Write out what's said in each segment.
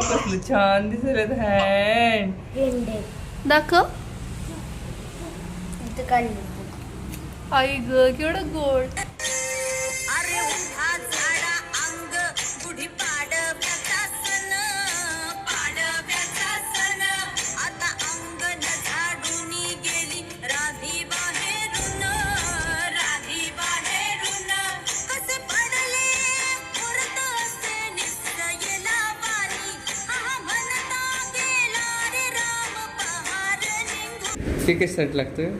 कसलं छान हँड. गेंडे दाखव. आई ग केवढं गोड. ते कशासाठी लागतं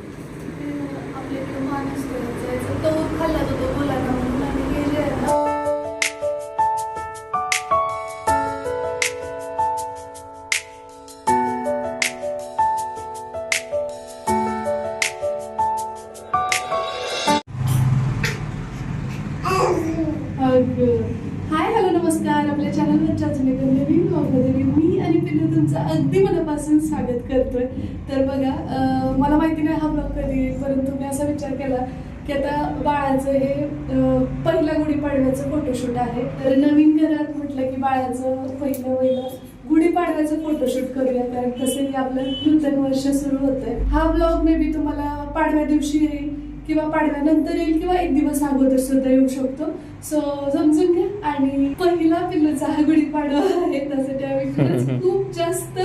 हाय हॅलो नमस्कार. आपल्या चॅनलवर अजून एका नवीन ब्लॉगमध्ये मी आणि पिल्लू तुमचं अगदी मनापासून स्वागत करतोय तर बघा अं, मला माहिती नाही हा ब्लॉग कधी येईल परंतु मी असा विचार केला की आता बाळाचं हे अं, पहिल्या गुढीपाडव्याचं फोटोशूट आहे. तर नवीन घरात म्हटलं की बाळाचं पहिलं पहिलं गुढीपाडव्याचं फोटोशूट करूया कारण तसंही आपलं नूतन वर्ष सुरू होतंय. हा ब्लॉग मे बी तुम्हाला पाडव्या दिवशी येईल किंवा पाडव्यानंतर येईल किंवा एक दिवस अगोदर सुद्धा येऊ शकतो. सो समजून घ्या. आणि पहिला पिल्लूचा हा गुढीपाडवा आहे त्यासाठी आम्ही खूप जास्त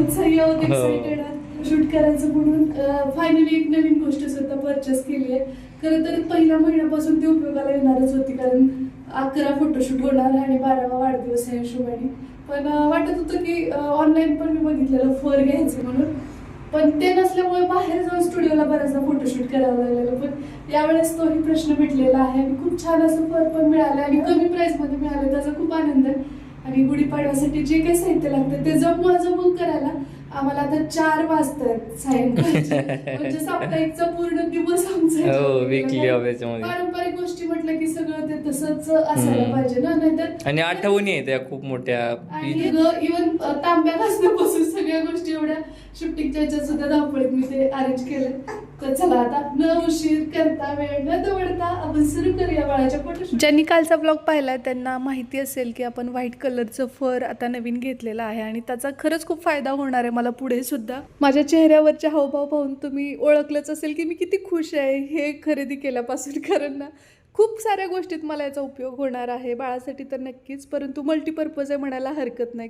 उत्साही आहोत हो. एक्साइटेड आहोत. शूट करायचं म्हणून फायनली एक नवीन गोष्ट सुद्धा परचेस केली आहे. खरं तर पहिल्या महिन्यापासून ती उपयोगाला येणारच होती कारण अकरा फोटोशूट होणार आणि बारावा वाढदिवस आहे हिशोबाने. पण वाटत होतं की ऑनलाईन पण मी बघितलेलं फर घ्यायचं म्हणून. पण ते नसल्यामुळे बाहेर जाऊन स्टुडिओला बऱ्याचदा फोटोशूट करावं लागलेलं. पण यावेळेस तोही प्रश्न भेटलेला आहे. आणि खूप छान असं फर पण मिळालं आणि कमी प्राईसमध्ये मिळालं. त्याचा खूप आनंद आहे. आणि गुढीपाडव्यासाठी जे काही साहित्य लागतं ते जमवाजमून करायला आम्हाला आता चार वाजतात सायंकाळचे म्हणजे साप्ताहिकचा पूर्ण दिवस आमचा. हो विकली पारंपरिक गोष्टी म्हटलं की सगळं ते तसंच असायला. पाहिजे ना नाहीतर आणि आठवणी आहे त्या खूप मोठ्या. इवन तांब्या घासण्यापासून सगळ्या गोष्टी एवढ्या ह्याच्यात सुद्धा धावपळीत मी ते अरेंज केले तर चला आता न उशीर करता वेळ न दवडता आपण सुरू करूया बाळाच्या फोटो ज्यांनी कालचा ब्लॉग पाहिला त्यांना माहिती असेल की आपण व्हाईट कलरचं फर आता नवीन घेतलेलं आहे आणि त्याचा खरंच खूप फायदा होणार आहे मला पुढे सुद्धा. माझ्या चेहऱ्यावरचे हावभाव पाहून तुम्ही ओळखलंच असेल की मी किती खुश आहे हे खरेदी केल्यापासून. कारण ना खूप साऱ्या गोष्टीत मला याचा उपयोग होणार आहे. बाळासाठी तर नक्कीच परंतु मल्टीपर्पज आहे म्हणायला हरकत नाही.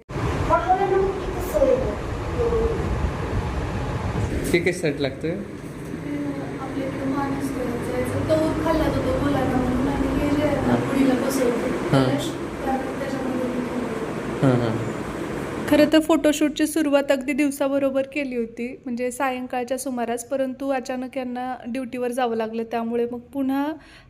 ते कशासाठी लागतं आपल्या खाल्ला तो तो बोलायला म्हणून आम्ही गेले पुढीला बसवतो हां. त्याच्यामध्ये हां हां. खरं तर फोटोशूटची सुरुवात अगदी दिवसाबरोबर केली होती. म्हणजे सायंकाळच्या सुमारास परंतु अचानक यांना ड्युटीवर जावं लागलं. त्यामुळे मग पुन्हा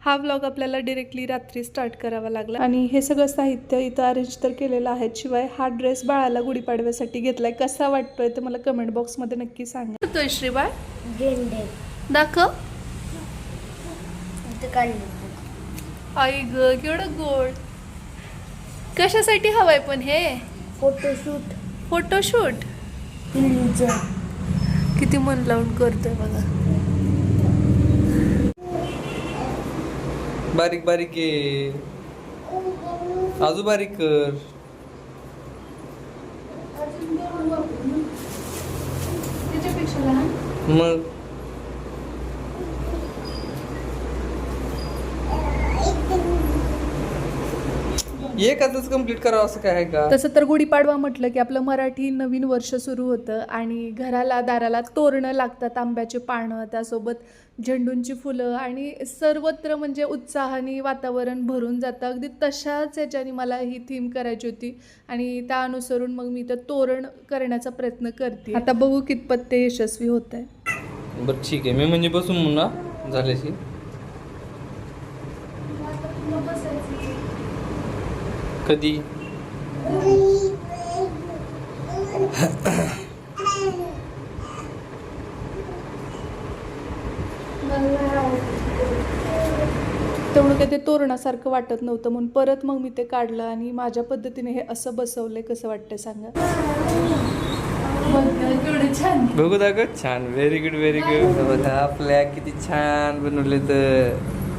हा व्लॉग आपल्याला डिरेक्टली रात्री स्टार्ट करावा लागला. आणि हे सगळं साहित्य इथं अरेंज तर केलेलं आहे शिवाय हा ड्रेस बाळाला गुढीपाडव्यासाठी घेतलाय. कसा वाटतोय ते मला कमेंट बॉक्समध्ये नक्की सांगा. तो श्रीबाळ? गेंडे दाखव. इथं काढले आई ग केवढं गोड. कशासाठी हवंय पण हे? फोटोशूट. फोटोशूट? किती मन लावून करतोय बघा. बारीक बारीक आहे आजू बारीक कर. मग? एकाच कंप्लीट करावं असं काय आहे का? तसं तर गुढीपाडवा म्हटलं की आपलं मराठी नवीन वर्ष सुरू होतं आणि घराला दाराला तोरणं लागतात आंब्याचे पानं त्यासोबत झेंडूंची फुलं आणि सर्वत्र म्हणजे उत्साहाने वातावरण भरून जातं. अगदी तशाच याच्याने मला ही थीम करायची होती आणि त्या अनुसरून मग मी तर तोरण करण्याचा प्रयत्न करते. आता बघू कितपत ते यशस्वी होत आहे. बरं ठीक आहे. मी म्हणजे बसून म्हणा झाल्याशी कधी? तेवढं काही ते तोरणासारखं वाटत नव्हतं म्हणून परत मग मी ते काढलं आणि माझ्या पद्धतीने हे असं बसवलंय कसं वाटतंय सांगा? छान बघू दाखव. छान. व्हेरी गुड व्हेरी गुड बघा आपल्या किती छान बनवले तर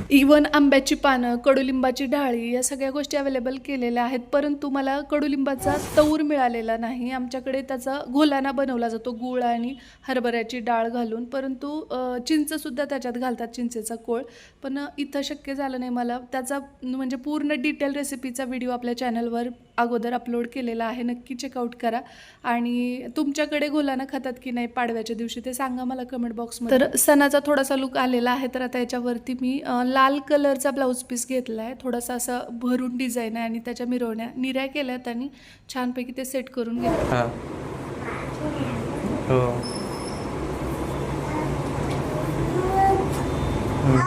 इवन आंब्याची पानं कडुलिंबाची डाळी या सगळ्या गोष्टी अवेलेबल केलेल्या आहेत. परंतु मला कडुलिंबाचा तौर मिळालेला नाही. आमच्याकडे त्याचा घोलाना बनवला जातो. गूळ आणि हरभऱ्याची डाळ घालून. परंतु चिंचसुद्धा त्याच्यात घालतात चिंचेचा कोळ. पण इथं शक्य झालं नाही मला. त्याचा म्हणजे पूर्ण डिटेल रेसिपीचा व्हिडिओ आपल्या चॅनलवर अगोदर अपलोड केलेला आहे. नक्की चेकआउट करा. आणि तुमच्याकडे घोलाना खातात की नाही पाडव्याच्या दिवशी ते सांगा मला कमेंट बॉक्समध्ये तर सणाचा थोडासा लुक आलेला आहे. तर आता याच्यावरती मी अ, लाल कलरचा ब्लाऊज पीस घेतला आहे थोडासा असं भरून डिझाईन आहे आणि त्याच्या मिरवण्या निऱ्या केल्यात आणि छानपैकी ते सेट करून घेतलं. हा.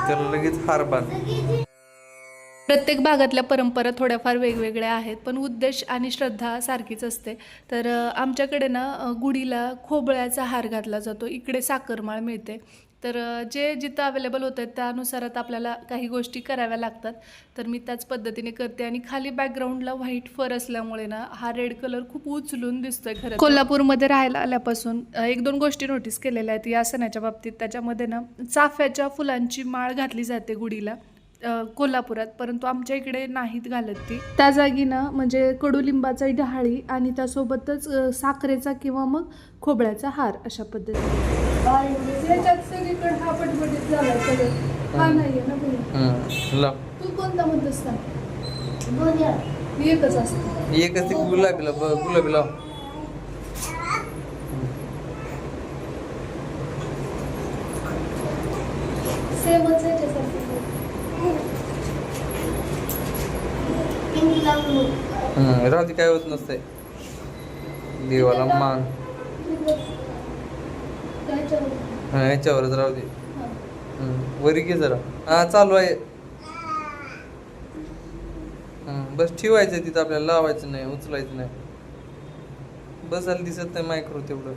त्याला लगेच हार बांध. प्रत्येक भागातल्या परंपरा थोड्याफार वेगवेगळ्या आहेत पण उद्देश आणि श्रद्धा सारखीच असते. तर आमच्याकडे ना गुढीला खोबळ्याचा हार घातला जातो. इकडे साखरमाळ मिळते. तर जे जिथं अवेलेबल होत आहेत त्यानुसार आता आपल्याला काही गोष्टी कराव्या लागतात. तर मी त्याच पद्धतीने करते आणि खाली बॅकग्राऊंडला व्हाईट फर असल्यामुळे ना हा रेड कलर खूप उचलून दिसतोय खरं कोल्हापूरमध्ये राहायला आल्यापासून एक दोन गोष्टी नोटीस केलेल्या आहेत या सणाच्या बाबतीत. त्याच्यामध्ये ना चाफ्याच्या फुलांची माळ घातली जाते गुढीला. कोल्हापुरात परंतु आमच्या इकडे नाहीत घालत ती. त्या जागी ना म्हणजे कडुलिंबाचा डहाळी आणि त्यासोबतच साखरेचा किंवा मग खोबळ्याचा हार अशा पद्धतीने. सगळीकडे हा पटपटीत झाला सगळं. हा नाहीये ना तू कोणता म्हणतोस ना एकच असतं. एकच ते गुलाबीला ब- गुलाबी लाव सेमच हम्म, राहू दे काय होत नसतंय. देवाला मान हा याच्यावरच राहू दे. वरी घे जरा. हा चालू आहे. बस ठेवायचं तिथं आपल्याला लावायचं नाही उचलायचं नाही. बसायला दिसत नाही मायक्रो तेवढं.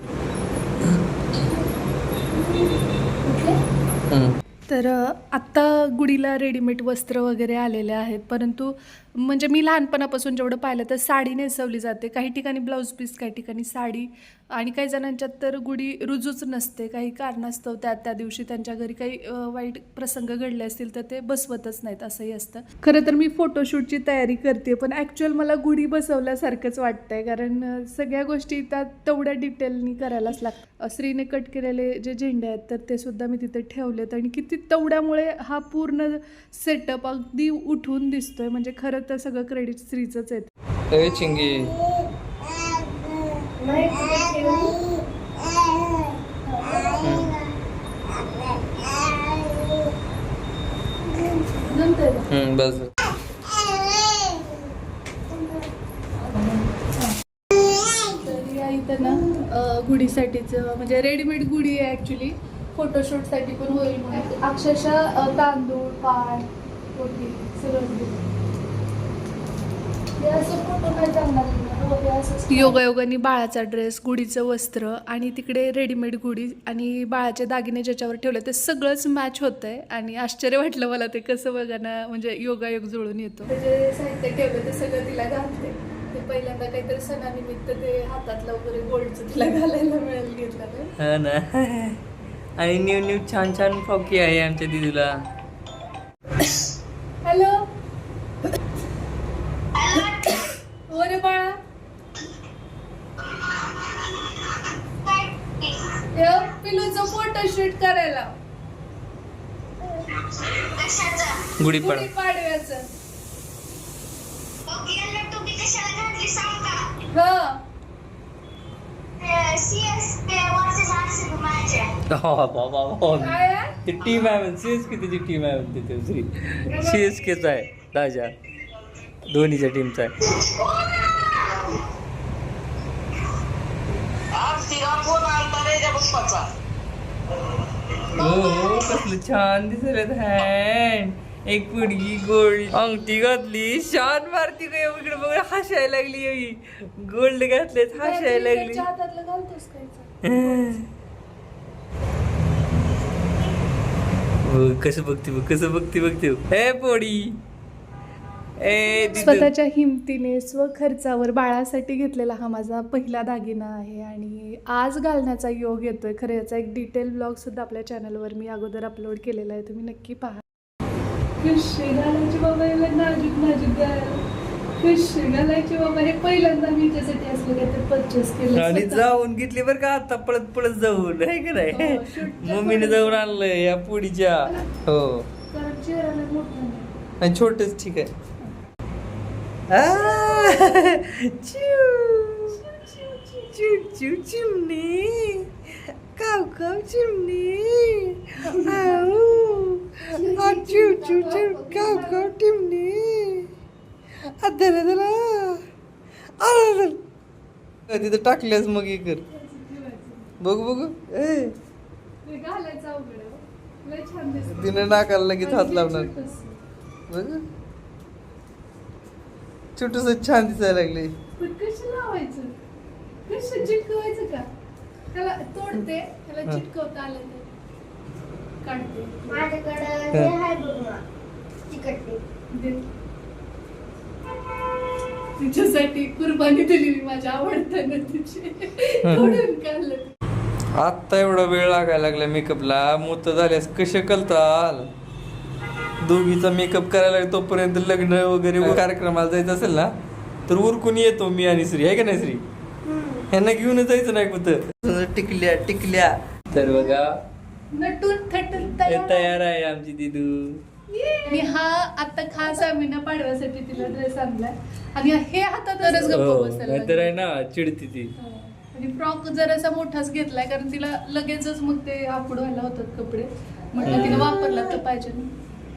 तर आत्ता गुढीला रेडीमेड वस्त्र वगैरे आलेले आहेत. परंतु म्हणजे मी लहानपणापासून जेवढं पाहिलं तर साडी नेसवली जाते. काही ठिकाणी ब्लाऊज पीस काही ठिकाणी साडी. आणि काही जणांच्यात तर गुढी रुजूच नसते काही कारणास्तव त्या त्या दिवशी त्यांच्या घरी काही वाईट प्रसंग घडले असतील तर ते बसवतच नाहीत असंही असतं. खरं तर मी फोटोशूटची तयारी करते पण ॲक्च्युअल मला गुढी बसवल्यासारखंच वाटतंय कारण सगळ्या गोष्टी त्या तेवढ्या डिटेलनी करायलाच लागतात. स्त्रीने कट केलेले जे झेंडे आहेत तर ते सुद्धा मी तिथे ठेवलेत आणि किती तेवढ्यामुळे हा पूर्ण सेटअप अगदी उठून दिसतोय म्हणजे खरं तर सगळं क्रेडिट स्त्रीचंच आहे. चिंगी. नाही कुठे बस इथं ना गुढीसाठीचं म्हणजे रेडीमेड गुढी आहे ॲक्च्युली फोटोशूटसाठी पण होईल म्हणून. अक्षरशः तांदूळ पाठ पोटी सगळं योगायोगाने बाळाचा ड्रेस गुढीचं वस्त्र आणि तिकडे रेडीमेड गुढी आणि बाळाचे दागिने ज्याच्यावर ठेवले ते सगळंच मॅच होत आहे आणि आश्चर्य वाटलं मला ते कसं बघाना म्हणजे योगायोग जुळून येतो. ते जे साहित्य ठेवलं ते सगळं तिला घालते. ते पहिल्यांदा काहीतरी सणानिमित्त ते हातातलं वगैरे गोल्डचं तिला घालायला मिळेल घेतलं ते. हा ना. आणि न्यू न्यू छान छान फ्रॉकी आहे आमच्या दिदीला. हॅलो बाळा. हे पिलूचं फोटोशूट करायला. गुढीपाडा गुढी पाडव्याचं. हा. हो बाबा हो काय? आहे? ती टीम आहे म्हणते सीएस के त्याची टीम आहे म्हणते ते दुसरी सीएस केचा आहे राजा. धोनीच्या टीमचा आहे. हो हो कसलं छान दिसत हँड एक पुडगी गोल्ड अंगठी घातली शान मारती काय इकडे बघ हसायला लागली गोल्ड घातलेत हसायला लागली? हो, कसं बघते बघ कसं बघते बघते. हे पोडी. स्वतःच्या हिमतीने स्वखर्चावर बाळासाठी घेतलेला हा माझा पहिला दागिना आहे आणि आज घालण्याचा योग येतोय. खरं याचा एक डिटेल ब्लॉग सुद्धा आपल्या चॅनलवर मी अगोदर अपलोड केलेला आहे. तुम्ही नक्की पहा. कशी घालायची बाबा याला नाजूक नाजूक घालायची बाबा हे पहिल्यांदा मी त्यासाठी असलं काय तर परचेस केलं आणि. जाऊन घेतली बरं का आता पळत पळत जाऊन. आहे का नाही? हो, मम्मीने जाऊन आणलं या पुढीच्या. हो. कारण चेहरा लय मोठा नाही. आणि छोटच ठीक आहे. चिव चिव चिव चिमणी काव काव चिमणी आऊ आ, चिव चिव चिव काव काव चिमणी अदला दला अरे तिथं टाकल्यास मग हे कर. बघू बघू. तिने नाकाला लगेच हात लावणार. बघ. छोटस छान दिसायला लागले पण कसं लावायचं कसं चिटकवायचं का त्याला तोडते त्याला. चिटकवता आलं नाही. काढते माझ्याकडं हे आहे बघ ना. चिकटते. दे. तिच्यासाठी कुर्बानी दिली मी माझ्या आवडत्यानं तिची तोडून काढलं आत्ता एवढा वेळ लागायला लागला मेकअपला मोत झाल्यास कसे कलताल दोघीचा मेकअप करायला तोपर्यंत लग्न वगैरे कार्यक्रमाला जायचं असेल ना तर उरकून येतो मी आणि श्री. आहे का नाही श्री? ह्यांना घेऊन जायचं नाही कुठं. टिकल्या टिकल्या. तर बघा हे तयार आहे आमची दिदू. आणि हा आता खास आम्ही ना पाडव्यासाठी तिला ड्रेस आणलाय. आणि हे हातातच गप्प हो नाहीतर आहे. ना चिडती ती. हो. आणि फ्रॉक जरासा मोठाच घेतलाय कारण तिला लगेचच मग ते आखूड व्हायला होतात कपडे. म्हटलं तिला वापरला तर पाहिजे.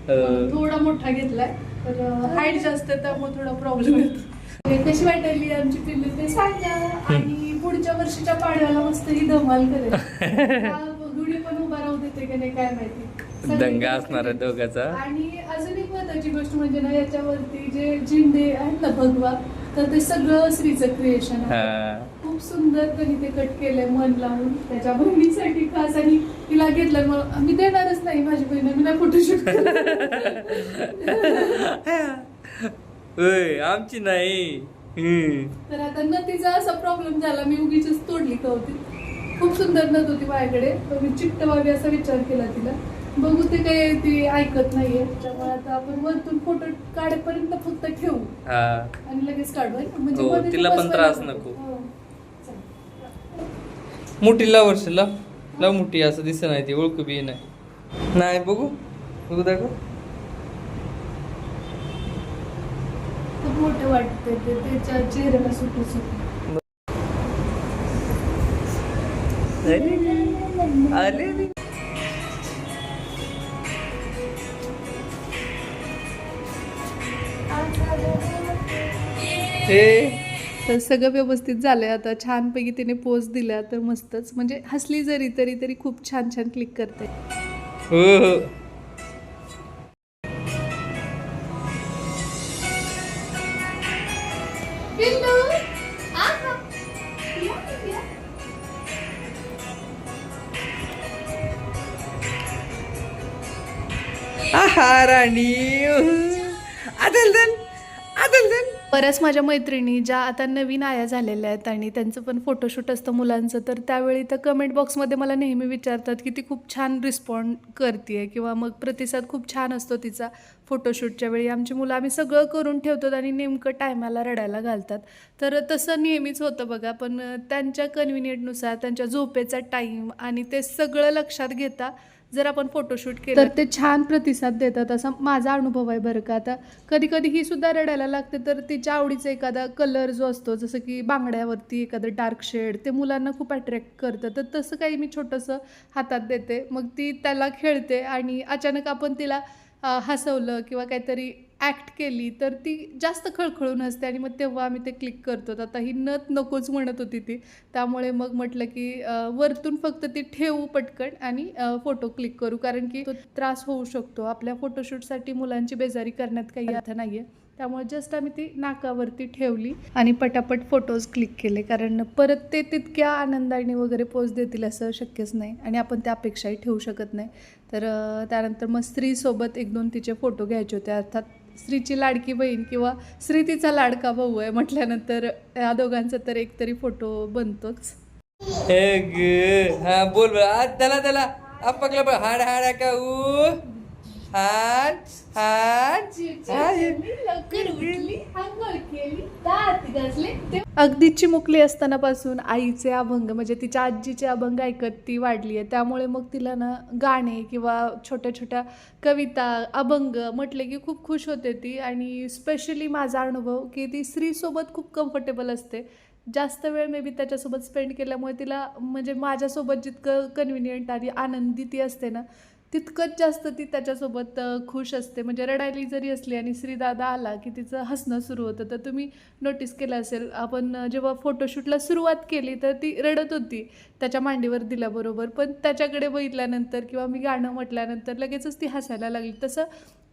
थोडा मोठा घेतलाय तर हाईट जास्त त्यामुळे थोडा प्रॉब्लेम येतो. कशी वाटायली आमची पिल्ली? ते सांगा आणि पुढच्या वर्षीच्या पाडव्याला मस्त ही धमाल करेल. हा गुढी पण उभा राहू देते की नाही काय माहिती. दंगा असणार आहे दोघाचा. आणि अजून एक महत्वाची गोष्ट म्हणजे ना याच्यावरती जे झेंडे आहेत ना भगवा तर ते सगळं श्रीचं क्रिएशन आहे खूप सुंदर त्यांनी ते कट केलंय मन लावून. त्याच्या बहिणीसाठी खास आणि तिला घेतलं. मग मी देणारच नाही माझी बहीण मी नाही फोटोशूट आमची नाही. तर आता नतीचा असा प्रॉब्लेम झाला. मी उगीच तोडली का होती खूप सुंदर नत होती माझ्याकडे. तर मी चिकटवावी असा विचार केला तिला. बघू ते काही ती ऐकत नाहीये त्यामुळे आता आपण वरतून फोटो काढेपर्यंत फक्त ठेवू हा आणि लगेच काढू है ना? म्हणजे हो, मध्ये ते तिला पण बसवायला त्रास नको. नको. हो. चालेल. मोठी लाव वर्ष लाव लाव मोठी असं दिसत नाही ती ओळखू बी नाही नाही बघू बघू दाखव खूप मोठं वाटतंय ते त्याच्या चेहऱ्याला सुटू सुटू अरे रे. तर सगळं व्यवस्थित झालंय. आता छानपैकी तिने पोज दिल्या तर मस्तच. म्हणजे हसली जरी तरी तरी खूप छान छान क्लिक करते. हो हो. आहा राणी. आदल बऱ्याच माझ्या मैत्रिणी ज्या आता नवीन आया झालेल्या आहेत आणि त्यांचं पण फोटोशूट असतं मुलांचं तर त्यावेळी तर कमेंट बॉक्समध्ये मला नेहमी विचारतात की ती खूप छान रिस्पॉन्ड करते किंवा मग प्रतिसाद खूप छान असतो तिचा फोटोशूटच्या वेळी. आमची मुलं आम्ही सगळं करून ठेवतो आणि नेमकं टायमाला रडायला घालतात. तर तसं नेहमीच होतं बघा पण त्यांच्या कन्व्हिनियंटनुसार त्यांच्या झोपेचा टाईम आणि ते सगळं लक्षात घेता जर आपण फोटोशूट केलं तर ते छान प्रतिसाद देतात असा माझा अनुभव आहे बरं का. आता कधी कधी ही सुद्धा रडायला लागते तर तिच्या आवडीचा एखादा कलर जो असतो जसं की बांगड्यावरती एखादं डार्क शेड ते मुलांना खूप अट्रॅक्ट करतं. तर तसं काही मी छोटंसं हातात देते. मग ती त्याला खेळते आणि अचानक आपण तिला हसवलं किंवा काहीतरी ॲक्ट केली तर ती जास्त खळखळून असते आणि मग तेव्हा आम्ही ते क्लिक करतो. आता ही नत नकोच म्हणत होती ती. त्यामुळे मग म्हटलं की वरतून फक्त ती ठेवू पटकन आणि फोटो क्लिक करू. कारण की तो त्रास होऊ शकतो. आपल्या फोटोशूटसाठी मुलांची बेजारी करण्यात काही अर्थ नाही आहे त्यामुळे जस्ट आम्ही ती नाकावरती ठेवली आणि पटापट फोटोज क्लिक केले. कारण परत ते तितक्या आनंदाने वगैरे पोच देतील असं शक्यच नाही आणि आपण त्या अपेक्षाही ठेवू शकत नाही. तर त्यानंतर मग स्त्रीसोबत एक दोन तिचे फोटो घ्यायचे होते. अर्थात स्त्रीची लाडकी बहीण किंवा स्त्री तिचा लाडका भाऊ आहे म्हटल्यानंतर या दोघांचा तर एकतरी फोटो बनतोच. हा बोल आज त्याला त्याला आपकला पण हाड का ऊ? हात हात. लवकर उठली आंघोळ केली दात घासले. ते अगदी चिमुकली असतानापासून आईचे अभंग म्हणजे तिच्या आजीचे अभंग ऐकत ती वाढली आहे. त्यामुळे मग तिला ना गाणे किंवा छोट्या छोट्या कविता अभंग म्हटले की खूप खुश होते ती. आणि स्पेशली माझा अनुभव की ती स्त्रीसोबत खूप कम्फर्टेबल असते. जास्त वेळ मे बी त्याच्यासोबत स्पेंड केल्यामुळे तिला म्हणजे माझ्यासोबत जितकं कन्व्हिनियंट आणि आनंदी ती असते ना तितकंच जास्त ती त्याच्यासोबत खुश असते. म्हणजे रडायली जरी असली आणि श्रीदादा आला की तिचं हसणं सुरू होतं तर तुम्ही नोटीस केलं असेल. आपण जेव्हा फोटोशूटला सुरुवात केली तर ती रडत होती. त्याच्या मांडीवर दिल्याबरोबर. पण त्याच्याकडे बघितल्यानंतर किंवा मी गाणं म्हटल्यानंतर लगेचच ती हसायला लागली. तसं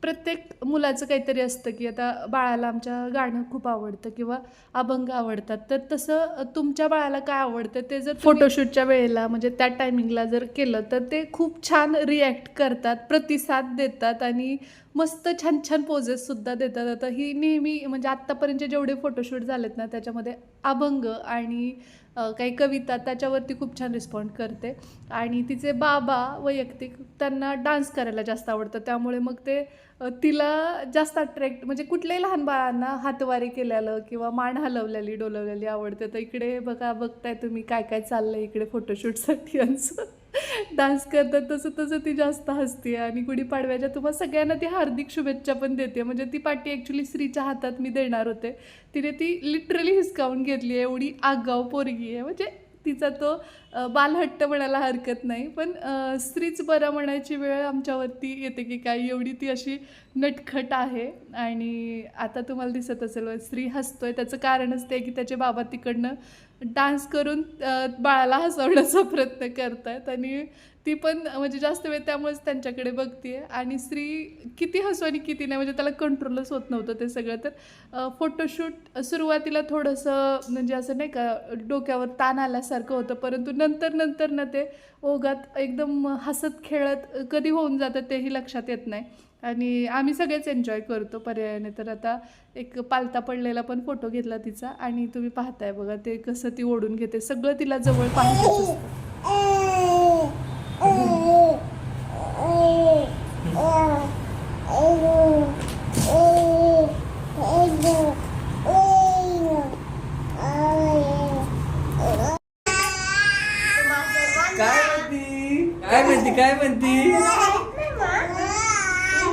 प्रत्येक मुलाचं काहीतरी असतं की आता बाळाला आमच्या गाणं खूप आवडतं किंवा अभंग आवडतात तर तसं तुमच्या बाळाला काय आवडतं ते जर फोटोशूटच्या वेळेला म्हणजे त्या टायमिंगला जर केलं तर ते खूप छान रिॲक्ट करतात प्रतिसाद देतात आणि मस्त छान छान पोजेससुद्धा देतात. आता ही नेहमी म्हणजे आत्तापर्यंतचे जेवढे फोटोशूट झालेत ना त्याच्यामध्ये अभंग आणि काही कविता त्याच्यावरती खूप छान रिस्पॉन्ड करते. आणि तिचे बाबा वैयक्तिक त्यांना डान्स करायला जास्त आवडतं. त्यामुळे मग ते तिला जास्त अट्रॅक्ट म्हणजे कुठल्याही लहान बाळांना हातवारी केलेलं किंवा मान हलवलेली डोलवलेली आवडते. तर इकडे बघा बघताय तुम्ही काय काय चाललं आहे इकडे फोटोशूटसाठी यांचं डान्स करतात तसं तसं ती जास्त हसते आणि गुढीपाडव्याच्या तुम्हाला सगळ्यांना ती हार्दिक शुभेच्छा पण देते. म्हणजे ती पाठी ॲक्च्युली स्त्रीच्या हातात मी देणार होते. तिने ती लिटरली हिसकावून घेतली आहे. एवढी आगाव पोरगी आहे. म्हणजे तिचा तो बालहट्ट म्हणायला हरकत नाही. पण स्त्रीच बरा म्हणायची वेळ आमच्यावरती येते की काय? एवढी ती अशी नटखट आहे. आणि आता तुम्हाला दिसत असेल स्त्री हसतोय. त्याचं कारणच ते की त्याचे बाबा तिकडनं डान्स करून बाळाला हसवण्याचा प्रयत्न करतायत आणि ती पण म्हणजे जास्त वेळ त्यामुळेच त्यांच्याकडे बघते आणि स्त्री किती हसू आणि किती नाही म्हणजे त्याला कंट्रोलच होत नव्हतं ते सगळं. तर फोटोशूट सुरुवातीला थोडंसं म्हणजे असं नाही का डोक्यावर ताण आल्यासारखं होतं. परंतु नंतर नंतर ना ते ओघात एकदम हसत खेळत कधी होऊन जातं तेही लक्षात येत नाही. आणि आम्ही सगळेच एन्जॉय करतो पर्यायाने. तर आता एक पालता पडलेला पण फोटो घेतला तिचा आणि तुम्ही पाहताय बघा ते कसं ती ओढून घेते. सगळं तिला जवळ पाहत काय म्हणती? काय म्हणती? काय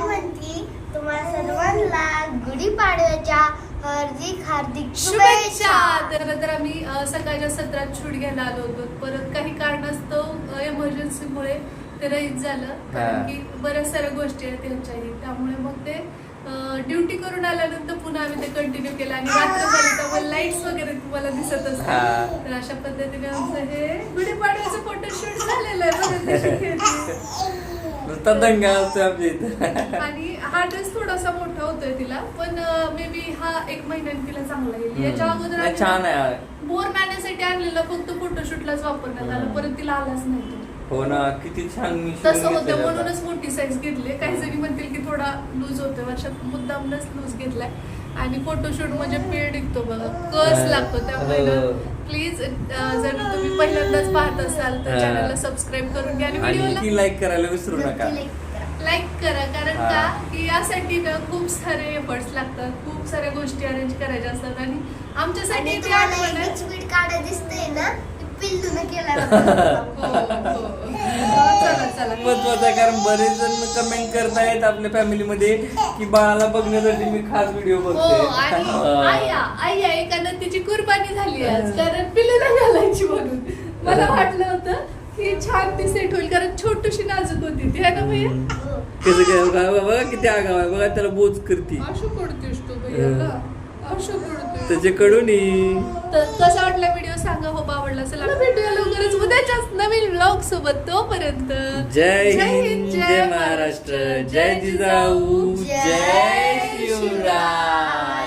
म्हणती तुम्हा सर्वांना गुढीपाडव्याच्या हार्दिक हार्दिक शुभेच्छा. तर नंतर आम्ही सकाळच्या सत्रात शूट घ्यायला आलो होतो. परत काही कारणास्तव एमर्जन्सीमुळे ते रहित झालं. कारण. की बऱ्याच साऱ्या गोष्टी आहेत त्यांच्याही. त्यामुळे मग ते ड्युटी करून आल्यानंतर पुन्हा आम्ही ते कंटिन्यू केलं. आणि रात्र झाली त्यामुळे लाईट्स वगैरे तुम्हाला दिसत. असतात तर अशा पद्धतीने आमचं हे गुढीपाडव्याचं फोटोशूट झालेलं आहे. नुसता दंगा असतो आमच्या इथं आणि हा ड्रेस थोडासा मोठा होतोय तिला पण मे बी हा एक महिन्याने तिला चांगला येईल याच्या अगोदर छान आहे बोर मॅनेसाठी आणलेला फक्त फोटोशूटलाच वापरण्यात आला. परत तिला आलाच नाही. हो ना किती छान मी शिवून तसं होतं घेतलेलं म्हणूनच होतं. मोठी साईज घेतली काही जणी म्हणतील की थोडा लूज होतोय वर्षात मुद्दामनच लूज घेतलाय आणि फोटोशूट म्हणजे पेड निघतो बघा कस हा. लागतो त्यामुळे हो. प्लीज जर तुम्ही पहिल्यांदाच पाहत असाल तर हा. चॅनलला सबस्क्राईब करून घ्या आणि आणि व्हिडिओला की लाईक करायला विसरू नका लाईक करा कारण हा. का की यासाठी ना खूप सारे एफर्ट्स लागतात खूप साऱ्या गोष्टी अरेंज करायच्या असतात आणि आमच्यासाठी आणि ती तुम्हाला आठवण आहे. एक स्वीट काढा दिसतंय ना पिल्लूनं केला हो, हो. चला महत्वाचं आहे कारण बरेच जण कमेंट करतायत आपल्या फॅमिलीमध्ये की बाळाला बघण्यासाठी मी खास व्हिडिओ हो बघते. आया एकानं तिची कुर्बानी झाली आज कारण पिल्लूला घालायची म्हणून. मला वाटलं होतं की छान ती सेट होईल कारण छोटूशी नाजूक होती ती है ना भैया? कसं काय बघा किती आगाव आहे बघा त्याला बोच करती. तू भैयाला असं करतेस त्याच्याकडून तर कसा वाटला व्हिडिओ सांगा? हो आवडला असेल भेटूया लवकरच उद्याच्याच नवीन ब्लॉग सोबत तोपर्यंत. जय हिंद जय महाराष्ट्र जय जिजाऊ जय जय शिवराय.